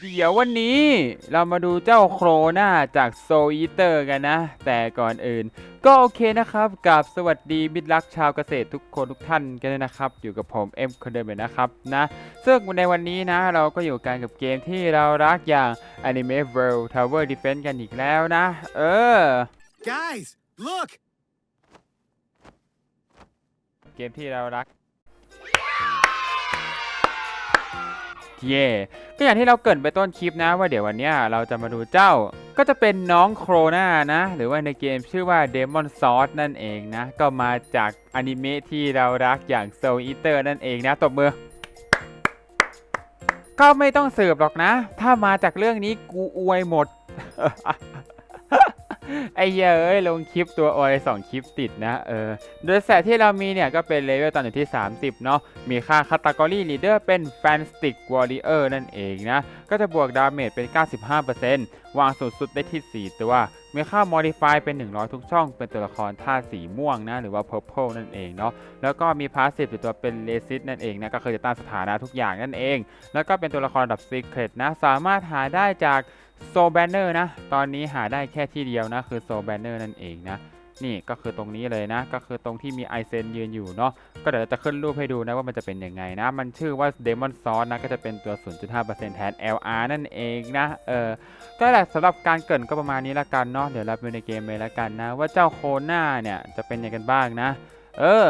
เดี๋ยววันนี้เรามาดูเจ้าโครนาจากโซอีเตอร์กันนะ แต่ก่อนอื่น ก็โอเคนะครับกับสวัสดีมิตรรักชาวเกษตรทุกคนทุกท่านกันด้วยนะครับ อยู่กับผมเอ็มคนเดิมเลยนะครับนะซึ่งในวันนี้นะเราก็อยู่กันกับเกมที่เรารักอย่าง Anime World Tower Defense กันอีกแล้วนะ เออ Guys, look! เกมที่เรารัก เย่ก็อย่างที่เราเกิดไปต้นคลิปนะว่าเดี๋ยววันนี้เราจะมาดูเจ้า ก็จะเป็นน้องโครนานะ หรือว่าในเกมชื่อว่า Demon Sword นั่นเองนะ ก็มาจากอนิเมะที่เรารักอย่าง Soul Eater นั่นเองนะตบมือก็ไม่ต้องสืบหรอกนะ ถ้ามาจากเรื่องนี้กูอวยหมด ไอ้เยเอ้ยลงคลิปตัวออยสองคลิปติดนะเออโดยแสที่เรามีเนี่ยก็เป็นเลเวลตอนอยู่ที่ 30 เนาะมีค่าคาตากรีลีเดอร์เป็น f a n s t i c Warrior นั่นเองนะ ก็จะบวกดาเมจเป็น 95%วางสูงสุดได้ที่ 4 ตัว มีค่า Modify เป็น 100 ทุกช่อง เป็นตัวละครธาสีม่วงนะ หรือว่า Purple นั่นเองเนาะแล้วก็มี Passive ตัวเป็น r e s i s นั่นเองนะก็คือจะต้านสถานะทุกอย่างนั่นเอง แล้วก็เป็นตัวละครดับ Secret นะสามารถหาได้จาก โซแบนเนอร์นะ ตอนนี้หาได้แค่ที่เดียวนะ คือโซแบนเนอร์นั่นเองนะ นี่ก็คือตรงนี้เลยนะ ก็คือตรงที่มีไอเซนยืนอยู่เนาะ ก็เดี๋ยวจะขึ้นรูปให้ดูนะว่ามันจะเป็นยังไงนะ มันชื่อว่า Demon Sauce นะ ก็จะเป็นตัว 0.5%แทน LR นั่นเองนะ เออก็แหละสำหรับการเกินก็ประมาณนี้ละกันเนาะ เดี๋ยวเราไปในเกมเลยละกันนะ ว่าเจ้าโคน่าเนี่ยจะเป็นยังไงกันบ้างนะ เออ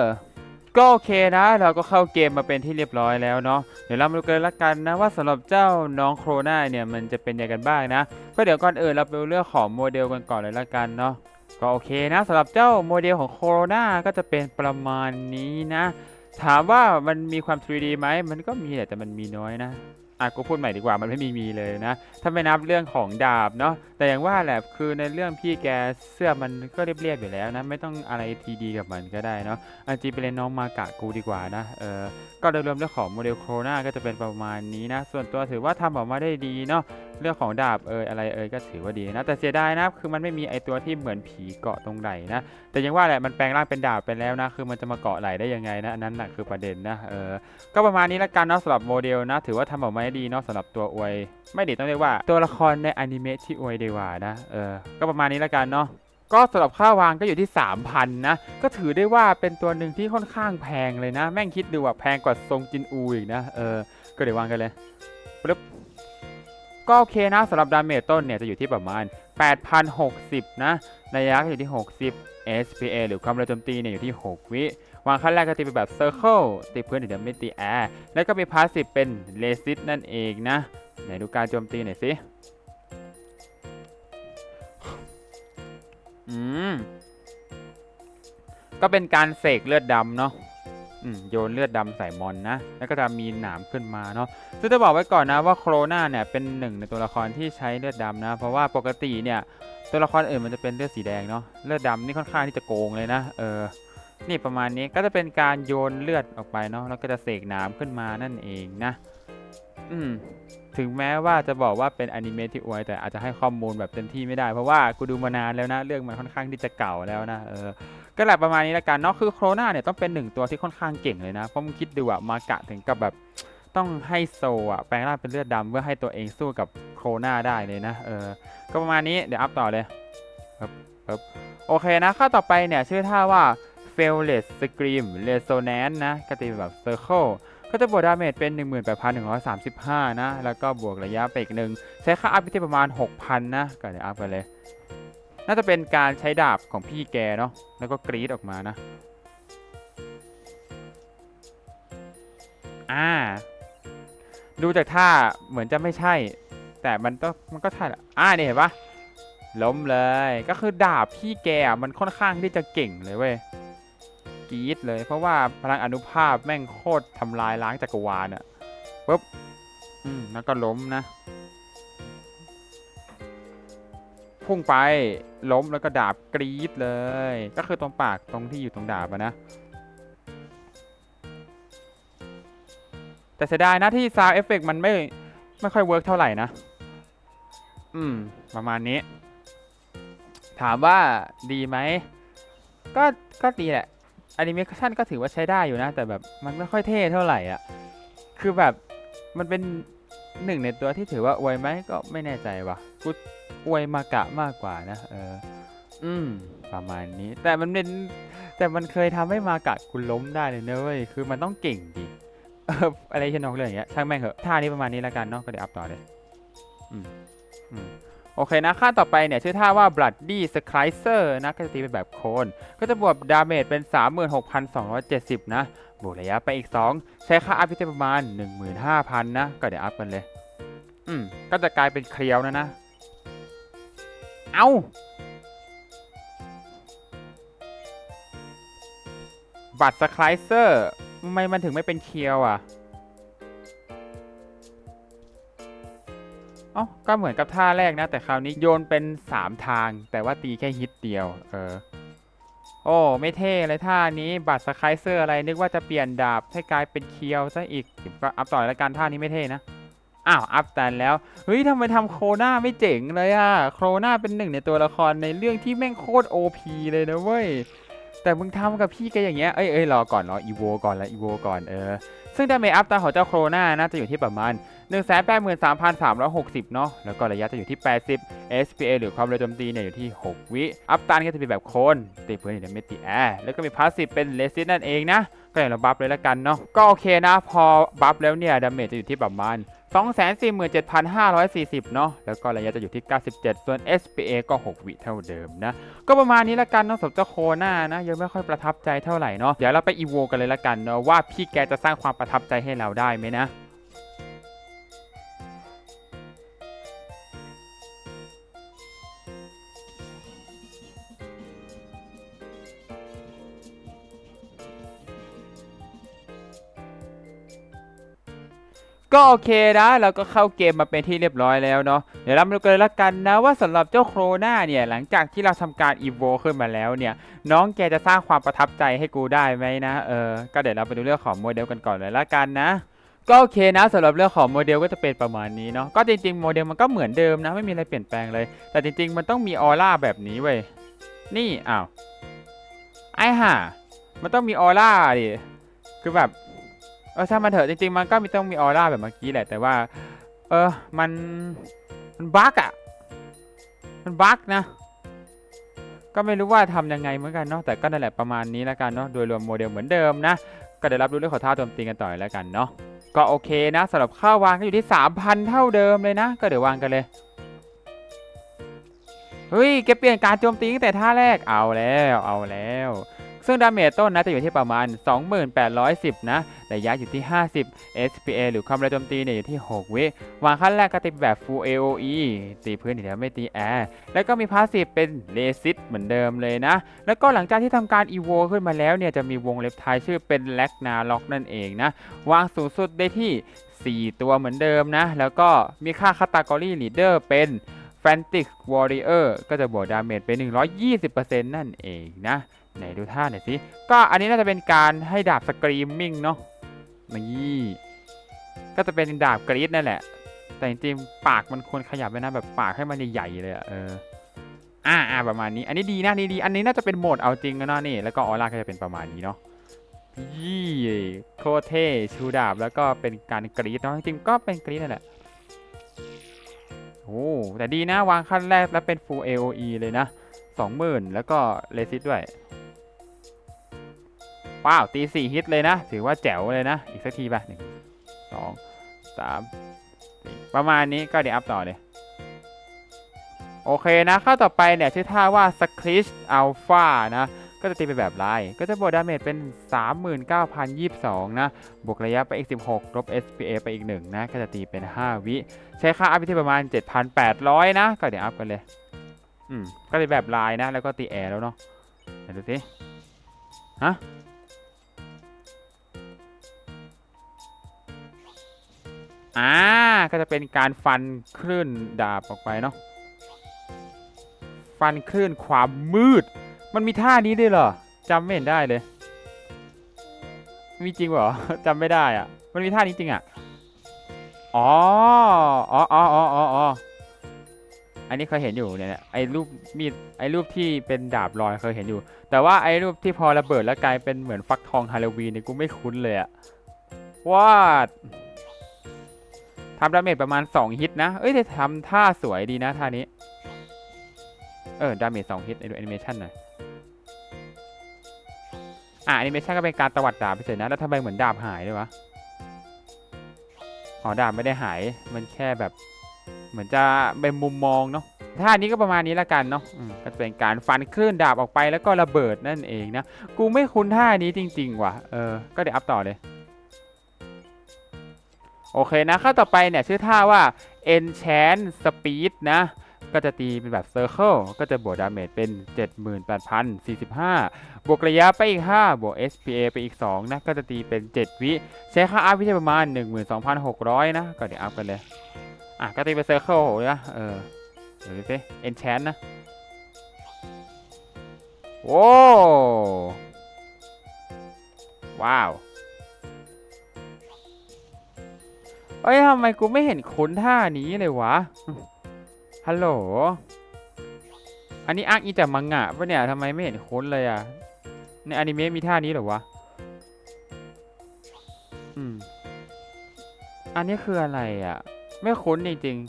ก็โอเคนะ เราก็เข้าเกมมาเป็นที่เรียบร้อยแล้วเนาะเดี๋ยวเรามาดูกันละกันนะว่าสำหรับเจ้าน้องโครนาเนี่ยมันจะเป็นยังไงกันบ้างนะก็เดี๋ยวก่อนอื่นเราไปเรื่องของโมเดลกันก่อนเลยละกันเนาะก็โอเคนะสำหรับเจ้าโมเดลของโคโรนาก็จะเป็นประมาณนี้นะ ถามว่ามันมีความ 3D ไหมมันก็มีแหละแต่มันมีน้อยนะ อะกูพูดใหม่ดีกว่ามันไม่มีมีเลยนะ ถ้าไม่นับเรื่องของดาบเนาะแต่อย่างว่าแหละคือในเรื่องพี่แกเสื้อมันก็เรียบๆอยู่แล้วนะ ไม่ต้องอะไรทีดีกับมันก็ได้เนาะอันจีไปเล่นน้องมากะกูดีกว่านะเออก็โดยรวมเรื่องของโมเดลโครนาก็จะเป็นประมาณนี้นะ ส่วนตัวถือว่าทำออกมาได้ดีเนาะเรื่องของดาบเอยอะไรเอยก็ถือว่าดีนะ แต่เสียดายนะคือมันไม่มีไอตัวที่เหมือนผีเกาะตรงไหลนะแต่ยังว่าแหละมันแปลงร่างเป็นดาบไปแล้วนะคือมันจะมาเกาะไหลได้ยังไงนะอันนั้นแหะคือประเด็นนะเออก็ประมาณนี้ละกันเนาะสำหรับโมเดลนะ ถือว่าทำออกมาด้ดีเนาะสำหรับตัวอวย ไม่ดีต้องเรียกว่าตัวละครในอนิเมะที่อวยดีกว่านะเออก็ประมาณนี้แล้วกันเนาะก็สำหรับค่าวางก็อยู่ที่ 3,000 นะ ก็ถือได้ว่าเป็นตัวหนึ่งที่ค่อนข้างแพงเลยนะ แม่งคิดดูว่าแพงกว่าทรงจินอูอีกนะ เออ ก็เดี๋ยววางกันเลยปึ๊บ ก็โอเคนะสำหรับดาเมจต้นเนี่ยจะอยู่ที่ประมาณ 8,060 นะระยะก็อยู่ที่ 60 SPA หรือความเร็วโจมตีเนี่ยอยู่ที่ 6 วิวางขั้นแรกก็ตีเป็นแบบ Circle ตีพื้นเดี๋ยวไม่ตีแอร์แล้วก็มีพาสซีฟเป็น r e s i s นั่นเองนะไหนดูการโจมตีหน่อยสิอืมก็เป็นการเสกเลือดดำเนาะ โยนเลือดดำใส่มอนนะ แล้วก็จะมีหนามขึ้นมาเนาะ ซึ่งจะบอกไว้ก่อนนะว่าโครนาเนี่ยเป็นหนึ่งในตัวละครที่ใช้เลือดดำนะ เพราะว่าปกติเนี่ยตัวละครอื่นมันจะเป็นเลือดสีแดงเนาะ เลือดดำนี่ค่อนข้างที่จะโกงเลยนะ เออ นี่ประมาณนี้ก็จะเป็นการโยนเลือดออกไปเนาะ แล้วก็จะเสกหนามขึ้นมานั่นเองนะ อืมถึงแม้ว่าจะบอกว่าเป็นอนิเมะที่อวยแต่อาจจะให้ข้อมูลแบบเต็มที่ไม่ได้ เพราะว่ากูดูมานานแล้วนะ เรื่องมันค่อนข้างที่จะเก่าแล้วนะ เออ ก็แหละประมาณนี้ละกันเนาะคือโครนาเนี่ยต้องเป็นหนึ่งตัวที่ค่อนข้างเก่งเลยนะ เพราะมึงคิดดูอะมากะถึงกับแบบต้องให้โซอะแปลงร่างเป็นเลือดดำเพื่อให้ตัวเองสู้กับโครนาได้เลยนะเออก็ประมาณนี้เดี๋ยวอัพต่อเลยปึ๊บปึ๊บโอเคนะข้อต่อไปเนี่ยชื่อท่าว่า f a i l l e s Scream Resonance นะก็ตีแบบ Circle ก็จะบวกดาเมจเป็น 18,135 นะ แล้วก็บวกระยะไปอีกหนึ่งใช้ค่าอัพที่ประมาณ 6,000 นะ ก็เดี๋ยวอัพไปเลย น่าจะเป็นการใช้ดาบของพี่แกเนาะแล้วก็กรีดออกมานะ อ่า ดูจากท่าเหมือนจะไม่ใช่ แต่มันต้องมันก็ใช่แหละอ่านี่เห็นปะล้มเลยก็คือดาบพี่แกมันค่อนข้างที่จะเก่งเลยเว้ยกรีดเลยเพราะว่าพลังอนุภาพแม่งโคตรทำลายล้างจักรวาลอะปุ๊บอืมแล้วก็ล้มนะ พุ่งไปล้มแล้วก็ดาบกรีดเลย ก็คือตรงปากตรงที่อยู่ตรงดาบอะนะแต่เสียดายนะที่ซาวเอฟเฟกมันไม่ไม่ค่อยเวิร์กเท่าไหร่นะ อืม ประมาณนี้ ถามว่าดีไหม ก็ก็ดีแหละอนิเมชันก็ถือว่าใช้ได้อยู่นะ แต่แบบมันไม่ค่อยเท่เท่าไหร่อะ คือแบบมันเป็นหนึ่งในตัวที่ถือว่าอวยไหมก็ไม่แน่ใจว่ะกู อวยมากะมากกว่านะเอออืมประมาณนี้ แต่มันเป็นแต่มันเคยทำให้มากะกูล้มได้เลยนะเว้ยคือมันต้องเก่งดิอะไรเช่นน้องเรื่อย่างเงี้ยช่างแม่งเหอะท่านี้ประมาณนี้แล้วกันเนาะก็เดี๋ยวอัพต่อเลยอืมอืมโอเคนะ ค่าต่อไปเนี่ย ชื่อท่าว่า Bloody Slicer นะก็จะตีเป็นแบบโคน ก็จะบวกดาเมจเป็น 36,270 นะ บวกระยะไปอีก 2 ใช้ค่าอัพพิเศษประมาณ 15,000 นะ ก็เดี๋ยวอัพกันเลย อืม ก็จะกลายเป็นเคลียวนะนะ เอาบัตรสไครเซอร์ทำไมมันถึงไม่เป็นเคียวอะเอ้าก็เหมือนกับท่าแรกนะ แต่คราวนี้โยนเป็น 3 ทาง แต่ว่าตีแค่ฮิตเดียว เออ โอ้ ไม่เท่เลยท่านี้บัตรสไครเซอร์อะไรนึกว่าจะเปลี่ยนดาบให้กลายเป็นเคียวซะอีกก็อัพต่อแล้วกันท่านี้ไม่เท่นะ อ้าวอัพตันแล้ว เฮ้ยทำไมทำโครนาไม่เจ๋งเลยอะโครนาเป็นหนึ่งในตัวละครในเรื่องที่แม่งโคตรโอพีเลยนะเว้ย แต่มึงทำกับพี่แกอย่างเงี้ย เอ้ยเอ้ยรอก่อนรออีโวก่อนละอีโวก่อนเออ ซึ่งดาเมจอัพตาของเจ้าโครนาน่าจะอยู่ที่ประมาณ 1 8 3 3 6 0 เนาะ แล้วก็ระยะจะอยู่ที่ 80 SPA หรือความเร็วโจมตีเนี่ยอยู่ที่ 6 วิ อัพตันก็จะเป็นแบบโคนตีพื้นเนี่ยไม่ตีแอร์แล้วก็มีพาสซีฟเป็นเลซิสนั่นเองนะ ก็อย่างเราบัฟเลยละกันเนาะ ก็โอเคนะ พอบัฟแล้วเนี่ยดาเมจจะอยู่ที่ประมาณ 247,540 เนาะแล้วก็ระยะจะอยู่ที่ 97 ส่วน SPA ก็ 6 วิเท่าเดิมนะ ก็ประมาณนี้ละกันเนาะสมเจ้าโคน่านะ ยังไม่ค่อยประทับใจเท่าไหร่เนาะเดี๋ยวเราไปอีโวกันเลยละกันเนาะว่าพี่แกจะสร้างความประทับใจให้เราได้ไหมนะ ก็โอเคนะเราก็เข้าเกมมาเป็นที่เรียบร้อยแล้วเนาะเดี๋ยวเรามาดูกันละกันนะว่าสำหรับเจ้าโครนาเนี่ยหลังจากที่เราทำการอีโวขึ้นมาแล้วเนี่ยน้องแกจะสร้างความประทับใจให้กูได้ไหมนะเออก็เดี๋ยวเราไปดูเรื่องของโมเดลกันก่อนเลยละกันนะก็โอเคนะสำหรับเรื่องของโมเดลก็จะเป็นประมาณนี้เนาะก็จริงๆโมเดลมันก็เหมือนเดิมนะไม่มีอะไรเปลี่ยนแปลงเลย แต่จริงๆมันต้องมีออร่าแบบนี้เว้ยนี่อ้าวไอ้ห่ามันต้องมีออร่าดิคือแบบ ออถ้ามันเถอะจริงๆ มันก็มีต้องมีออร่าแบบเมื่อกี้แหละ แต่ว่า เออมันมันบั๊กอะมันบั๊กนะ ก็ไม่รู้ว่าทำยังไงเหมือนกันเนาะแต่ก็นั่นแหละประมาณนี้แล้วกันเนาะโดยรวมโมเดลเหมือนเดิมนะ ก็เดี๋ยวรับรู้เรื่องของท่าโจมตีกันต่อแล้วกันเนาะก็โอเคนะสำหรับค่าวางก็อยู่ที่ 3,000 เท่าเดิมเลยนะ ก็เดี๋ยววางกันเลยเฮ้ยแกเปลี่ยนการโจมตีตั้งแต่ท่าแรกเอาแล้วเอาแล้ว ซึ่งดาเมจต้นนะจะอยู่ที่ประมาณ 2810 นะระยะอยู่ที่ 50 SPA หรือความเร็วโจมตีเนี่ยอยู่ที่ 6 วิวางขั้นแรกก็ตีแบบ Full AOE ตีพื้นอย่างเดียวไม่ตีแอร์แล้วก็มีพาสซีฟเป็นเลซิสเหมือนเดิมเลยนะ แล้วก็หลังจากที่ทำการ EVO ขึ้นมาแล้วเนี่ยจะมีวงเล็บท้ายชื่อเป็นแลกนาล็อกนั่นเองนะ วางสูงสุดได้ที่ 4 ตัวเหมือนเดิมนะ แล้วก็มีค่าคาตากรีลีดเดอร์เป็น f a n t i c Warrior ก็จะบวกดาเมจเป็น 120%นั่นเองนะ ไหนดูท่าหน่อยสิ ก็อันนี้น่าจะเป็นการให้ดาบสกรีมมิ่งเนาะนี่ก็จะเป็นดาบกรีดนั่นแหละ แต่จริงๆปากมันควรขยับไปนะแบบปากให้มันใหญ่ๆเลยอะเอออ่าอ่าประมาณนี้ อันนี้ดีนะนี่ดี อันนี้น่าจะเป็นโหมดเอาจริงนะเนาะนี่ แล้วก็ออร่าก็จะเป็นประมาณนี้เนาะยี่โคตรเท่ชูดาบแล้วก็เป็นการกรีดเนาะจริงๆก็เป็นกรีดนั่นแหละโอ้แต่ดีนะวางขั้นแรกแล้วเป็น full AOE เลยนะ 20,000 แล้วก็เลซิสด้วย ว้าวตีสี่ฮิตเลยนะ ถือว่าแจ๋วเลยนะ อีกสักทีป่ะหนึ่งสองสามสี่ประมาณนี้ก็เดี๋ยวอัพต่อเลยโอเคนะข้าต่อไปเนี่ยชื่อท่าว่า s c r i s h Alpha นะ ก็จะตีไปแบบไลน์ก็จะบวกดาเมจเป็น 39,022 นะ บวกระยะไปอีก 16 ลบ SPA ไปอีก 1 นะ ก็จะตีเป็น 5 วิ ใช้ค่าอัพที่ประมาณ 7,800 นะ ก็เดี๋ยวอัพกันเลย อืม ก็จะแบบไลน์นะ แล้วก็ตีแอร์แล้วเนาะไหนดูสิ ฮะ อ่า ก็จะเป็นการฟันคลื่นดาบออกไปเนาะ ฟันคลื่นความมืด มันมีท่านี้ด้วยเหรอจำไม่เห็นได้เลย มีจริงเหรอจำไม่ได้อะมันมีท่านี้จริงอะอ๋อ อ๋ออ๋ออ๋ออ๋ออันนี้เคยเห็นอยู่เนี่ยไอ้รูปมีดไอ้รูปที่เป็นดาบลอยเคยเห็นอยู่ แต่ว่าไอ้รูปที่พอระเบิดแล้วกลายเป็นเหมือนฟักทองฮาโลวีนเนี่ยกูไม่คุ้นเลยอะวาด ทำดาเมจประมาณ 2 ฮิตนะ เอ้ยแต่ทำท่าสวยดีนะท่านี้ เออ ดาเมจ2ฮิตในดูแอนิเมชันหน่อย อะแอนิเมชันก็เป็นการตวัดดาบไปเฉยนะ แล้วทำไมเหมือนดาบหายเลยวะ อ๋อ ดาบไม่ได้หาย มันแค่แบบ เหมือนจะเป็นมุมมองเนาะท่านี้ก็ประมาณนี้ละกันเนาะก็จะเป็นการฟันคลื่นดาบออกไปแล้วก็ระเบิดนั่นเองนะ กูไม่คุ้นท่านี้จริง ๆ ว่ะ เออ ก็เดี๋ยวอัพต่อเลย โอเคนะข้อต่อไปเนี่ยชื่อท่าว่า enchant speed นะก็จะตีเป็นแบบ circle ก็จะบวกดาเมจเป็น 78,045 บวกระยะไปอีก 5 บวก SPA ไปอีก 2 นะ ก็จะตีเป็น 7 วิ ใช้ค่าอัพวิเศษประมาณ 12,600 นะ ก็เดี๋ยวอัพกันเลย อะ ก็ตีเป็น circle นะ เออ เดี๋ยวดูสิ enchant นะ โว้ว้าว เอ้ยทำไมกูไม่เห็นคุ้นท่านี้เลยวะ ฮัลโหล อันนี้อ้างอีแต่มังงะปะเนี่ยทำไมไม่เห็นคุ้นเลยอะในอนิเมะมีท่านี้เหรอวะ อืม อันนี้คืออะไรอะไม่คุ้นจริงๆ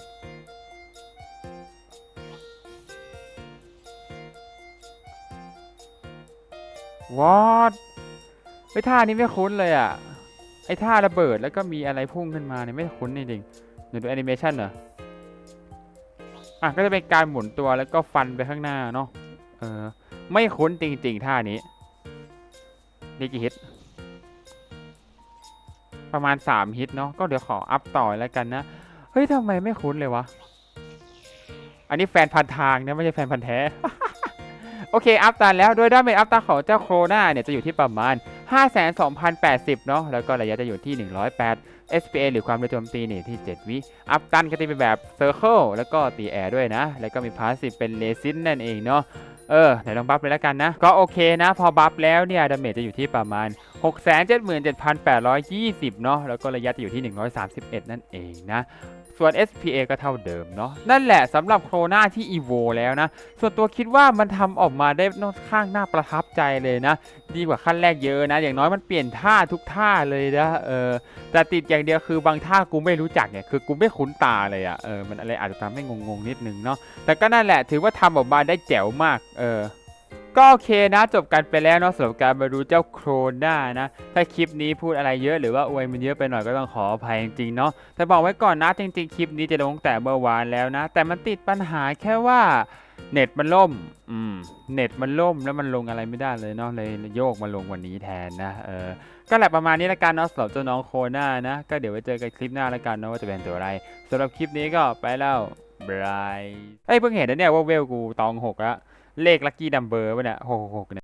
what ไอ้ยท่านี้ไม่คุ้นเลยอะ ไอ้ท่าระเบิดแล้วก็มีอะไรพุ่งขึ้นมาเนี่ยไม่คุ้นจริงๆโดยดูแอนิเมชันเหรอ อะก็จะเป็นการหมุนตัวแล้วก็ฟันไปข้างหน้าเนาะ เออ ไม่คุ้นจริงๆท่านี้นี่กี่ฮิต ประมาณ 3 ฮิตเนาะ ก็เดี๋ยวขออัพต่อแล้วกันนะ เฮ้ยทำไมไม่คุ้นเลยวะ อันนี้แฟนพันทางนะไม่ใช่แฟนพันแท้ โอเค อัพตาแล้ว โดยด้าเมจอัพตาของเจ้าโครนาเนี่ยจะอยู่ที่ประมาณ 52,080 เนาะแล้วก็ระยะจะอยู่ที่ 108 SPA หรือความเร็วโจมตีนี่ที่ 7 วิ อัพกันก็ตีเป็นแบบ Circle แล้วก็ตีแอร์ด้วยนะ แล้วก็มีพาสซีฟเป็นเลซินนั่นเองเนาะเออไหนลองบัฟเลยแล้วกันนะ ก็โอเคนะ พอบัฟแล้วเนี่ยดาเมจจะอยู่ที่ประมาณ 677,820 เนาะแล้วก็ระยะจะอยู่ที่ 131 นั่นเองนะ ส่วน SPA ก็เท่าเดิมเนาะนั่นแหละสำหรับโครนาที่ EVO แล้วนะ ส่วนตัวคิดว่ามันทำออกมาได้ค่อนข้างน่าประทับใจเลยนะ ดีกว่าขั้นแรกเยอะนะ อย่างน้อยมันเปลี่ยนท่าทุกท่าเลยนะเออแต่ติดอย่างเดียวคือบางท่ากูไม่รู้จักเนี่ยคือกูไม่คุ้นตาเลยอะ่ะเออมันอะไรอาจจะทำให้งงๆนิดนึงเนาะแต่ก็นั่นแหละถือว่าทำออกมาได้แจ๋วมากเออ ก็โอเคนะจบกันไปแล้วเนาะสำหรับการมาดูเจ้าโครนานะ ถ้าคลิปนี้พูดอะไรเยอะหรือว่าอวยมันเยอะไปหน่อยก็ต้องขออภัยจริงๆเนาะแต่บอกไว้ก่อนนะจริงๆคลิปนี้จะลงแต่เมื่อวานแล้วนะ แต่มันติดปัญหาแค่ว่าเน็ตมันล่ม อืม เน็ตมันล่มแล้วมันลงอะไรไม่ได้เลยเนาะเลยโยกมาลงวันนี้แทนนะ เออ ก็แหละประมาณนี้ละกันเนาะสำหรับเจ้าน้องโคนานะ ก็เดี๋ยวไว้เจอกันคลิปหน้าละกันเนาะว่าจะเป็นตัวอะไรสำหรับคลิปนี้ก็ไปแล้วบายเอ้ยเพิ่งเห็นนะเนี่ยว่าเวลกูตองหกแล้ว เลขลัคกี้ดัมเบอร์วะเนี่ยหกหกเนี่ย